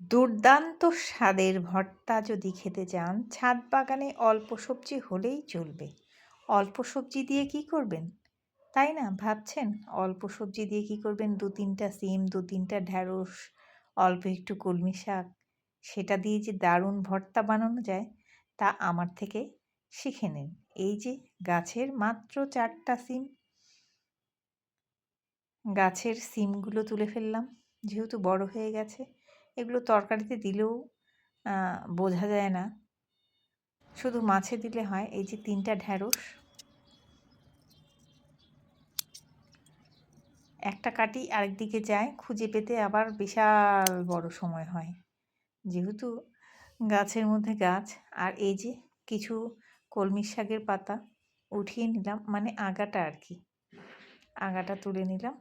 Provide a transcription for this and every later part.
দুর্দান্ত স্বাদের ভর্তা যদি খেতে চান, ছাদ বাগানে অল্প সবজি হলেই চলবে। অল্প সবজি দিয়ে কি করবেন? তাই না? ভাবছেন? অল্প সবজি দিয়ে কি করবেন? দু তিনটা সিম, দু তিনটা ঢ্যাঁড়স, অল্প একটু কলমি শাক। সেটা দিয়ে যে দারুণ ভর্তা বানানো যায়, তা আমার থেকে শিখে নিন। এই যে গাছের মাত্র চারটা সিম। গাছের সিমগুলো তুলে ফেললাম, যেহেতু বড় হয়ে গেছে। এগুলো তরকারিতে দিলেও বোঝা যায় না। শুধু মাছে দিলে হয়, এই যে তিনটা ঢ্যাঁড়স। একটা কাটি আরেকদিকে যায়, খুঁজে পেতে আবার বিশাল বড় সময় হয়। যেহেতু গাছের মধ্যে গাছ, আর এই যে কিছু কলমি শাকের পাতা উঠিয়ে নিলাম মানে আগাটা আর কি। আগাটা তুলে নিলাম,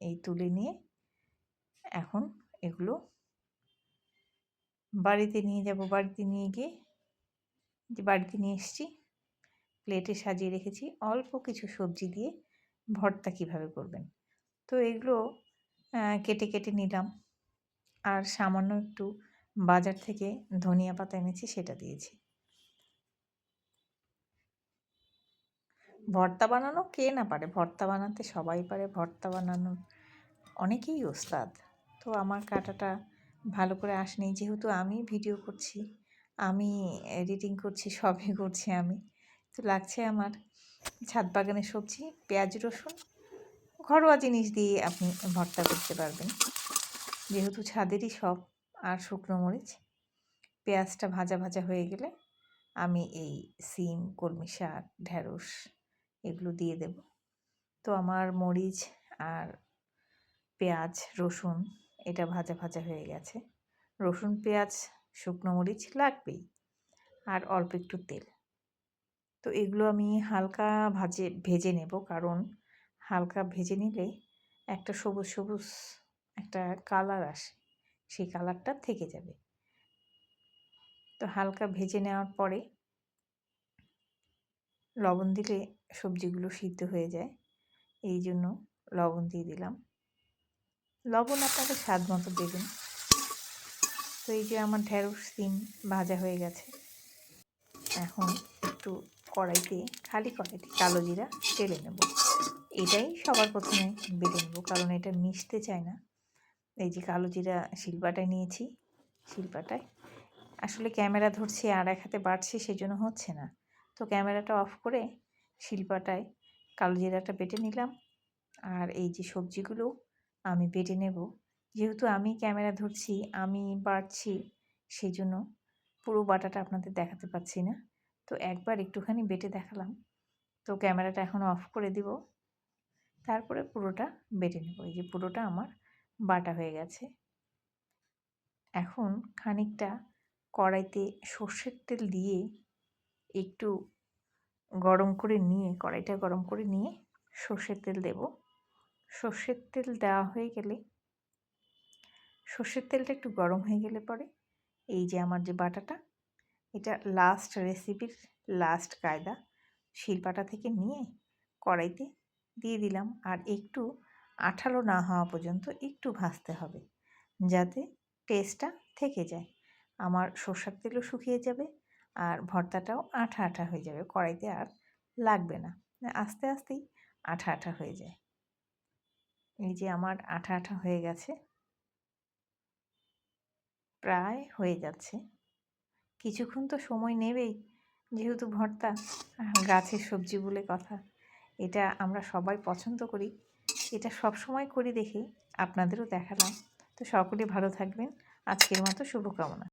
এই তুলে নিয়ে এখন এগুলো বাড়িতে নিয়ে যাব, বাড়িতে নিয়ে গিয়ে যে বাড়িতে নিয়ে এসেছি প্লেটে সাজিয়ে রেখেছি, অল্প কিছু সবজি দিয়ে ভর্তা কীভাবে করবেন। তো এগুলো কেটে কেটে নিলাম। আর সামান্য একটু বাজার থেকে ধনিয়া পাতা এনেছি, সেটা দিয়েছি। ভর্তা বানানো কে না পারে? ভর্তা বানাতে সবাই পারে। ভর্তা বানানোর অনেকেই ওস্তাদ। তো আমার কাটাটা ভালো করে আসেনি। যেহেতু আমি ভিডিও করছি, আমি এডিটিং করছি, সবই করছি আমি। তো লাগছে আমার ছাদ বাগানের সবজি, পেঁয়াজ, রসুন, ঘরোয়া জিনিস দিয়ে আপনি ভর্তা করতে পারবেন। যেহেতু ছাদেরই সব আর শুকনো মরিচ, পেঁয়াজটা ভাজা ভাজা হয়ে গেলে আমি এই সিম, কলমি শাক ঢ্যাঁড়স এগুলো দিয়ে দেব। তো আমার মরিচ আর পেঁয়াজ, রসুন এটা ভাজা ভাজা হয়ে গেছে। রসুন, পেঁয়াজ, শুকনো মরিচ লাগবেই। আর অল্প একটু তেল। তো এগুলো আমি হালকা ভাজে, ভেজে নেব। কারণ হালকা ভেজে নিলে একটা সবুজ সবুজ একটা কালার আসে। সেই কালারটা থেকে যাবে। তো হালকা ভেজে নেওয়ার পরে লবণ দিলে সবজিগুলো সিদ্ধ হয়ে যায়। এই জন্য লবণ দিয়ে দিলাম। লবণ আপনাকে স্বাদ মতো দেবেন তো এই যে আমার ঢেঁড়স সিম ভাজা হয়ে গেছে। এখন একটু কড়াইতে, খালি কড়াইতে কালো জিরা টেলে নেব। এটাই সবার প্রথমে বেটে নেব, কারণ এটা মিশতে চায় না। এই যে কালো জিরা শিল্পাটায় নিয়েছি, শিল্পাটায়। আসলে ক্যামেরা ধরছে আর এক হাতে বাড়ছে সেজন্য হচ্ছে না। তো ক্যামেরাটা অফ করে শিল্পাটায় কালো জিরাটা বেটে নিলাম। আর এই যে সবজিগুলো আমি বেটে নেব। যেহেতু আমি ক্যামেরা ধরছি, আমি বাড়ছি সেই জন্য পুরো বাটাটা আপনাদের দেখাতে পাচ্ছি না। তো একবার একটুখানি বেটে দেখালাম। তো ক্যামেরাটা এখন অফ করে দিব। তারপরে পুরোটা বেটে নেব। এই যে পুরোটা আমার বাটা হয়ে গেছে। এখন খানিকটা কড়াইতে সর্ষের তেল দিয়ে একটু গরম করে নিয়ে, কড়াইটা গরম করে নিয়ে সর্ষের তেল দেব। সর্ষের তেল দেওয়া হয়ে গেলে, সর্ষের তেলটা একটু গরম হয়ে গেলে পরে এই যে আমার যে বাটাটা, এটা লাস্ট রেসিপির লাস্ট কায়দা। শিলপাটা থেকে নিয়ে কড়াইতে দিয়ে দিলাম আর একটু আঠালো না হওয়া পর্যন্ত একটু ভাজতে হবে যাতে টেস্টটা থেকে যায়। আমার সর্ষার তেলও শুকিয়ে যাবে আর ভর্তাটাও আঠা আঠা হয়ে যাবে, কড়াইতে আর লাগবে না। আস্তে আস্তেই আঠা আঠা হয়ে যায়। এই যে আমার আঠা আঠা হয়ে গেছে। প্রায় হয়ে যাচ্ছে। কিছুক্ষণ তো সময় নেবেই, যেহেতু ভর্তা গাছের সবজি বলে কথা। এটা আমরা সবাই পছন্দ করি। এটা সব সময় করি দেখে আপনাদেরও দেখালাম। তো সকলে ভালো থাকবেন। আজকের মতো শুভকামনা।